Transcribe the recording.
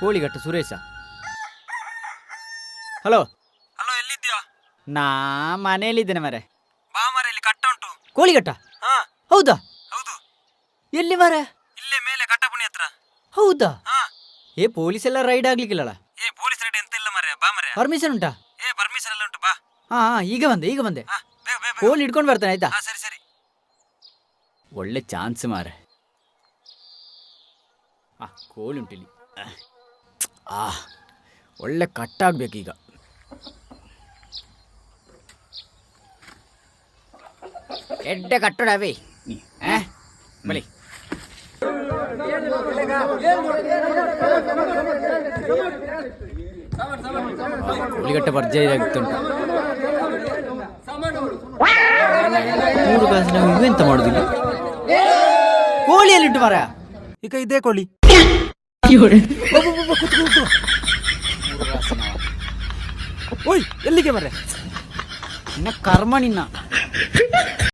ಕೋಳಿಗಟ್ಟ Suresh. Hello. Hello ಎಲ್ಲಿದ್ಯಾ ನಾ ಮನೆಯಲ್ಲಿದ್ದೇನೆ ಮರೆ. ಬಾ ಮರೆ ಇಲ್ಲಿ ಕಟ್ಟ ಉಂಟು. ಕೋಳಿಗಟ್ಟ? ಹಾ. ಹೌದಾ? ಹೌದು. ಎಲ್ಲಿ ಮರೆ? ಇಲ್ಲೇ ಮೇಲೆ ಕಟ್ಟಪುಣಿ ಹತ್ರ. ಹೌದಾ? ಹಾ. ಏ ಪೊಲೀಸ್ ಎಲ್ಲ ರೈಡ್ ಆಗ್ಲಿಕ್ಕಿಲ್ಲಲ್ಲ? ಏ ಪೊಲೀಸ್ ರೈಡ್ ಎಂತ ಇಲ್ಲ ಮರ ಬಾ ಮರ. ಪರ್ಮಿಷನ್ ಉಂಟಾ? ಏ ಪರ್ಮಿಷನ್ ಎಲ್ಲ ಉಂಟು ಬಾ. ಹಾ ಹಾ, ಈಗ ಬಂದೆ ಈಗ ಬಂದೆ. ಹಾ ಬೇಗ ಬೇಗ ಬೇಗ. ಕೋಳಿ ಹಿಡ್ಕೊಂಡು ಬರ್ತಾನೆ ಆಯ್ತಾ? ಹಾ ಸರಿ ಸರಿ. ಒಳ್ಳೆ ಚಾನ್ಸ್ ಮಾರೆ. ಆ ಕೋಳಿ ಉಂಟಿಲ್ಲಿ ಆ ಒಳ್ಳೆ ಕಟ್ಟಾಗ್ಬೇಕೀಗ ಎಡ್ಡೆ ಕಟ್ಟಡವೇ ಬಳಿ ಕೋಳಿಗಟ್ಟೆ ಭರ್ಜರಿ ಆಗ್ತುಂಟು ಮೂರು ಕಾಸು ನಾವು ಇವೆಂತ ಮಾಡುದಿಲ್ಲ ಕೋಳಿಯಲ್ಲಿ ಉಂಟು ಮರ ಈಗ ಇದೇ ಕೋಳಿ ಓಯ್ ಎಲ್ಲಿಗೆ ಮರೆ ಇನ್ನ ಕರ್ಮ ನಿನ್ನ.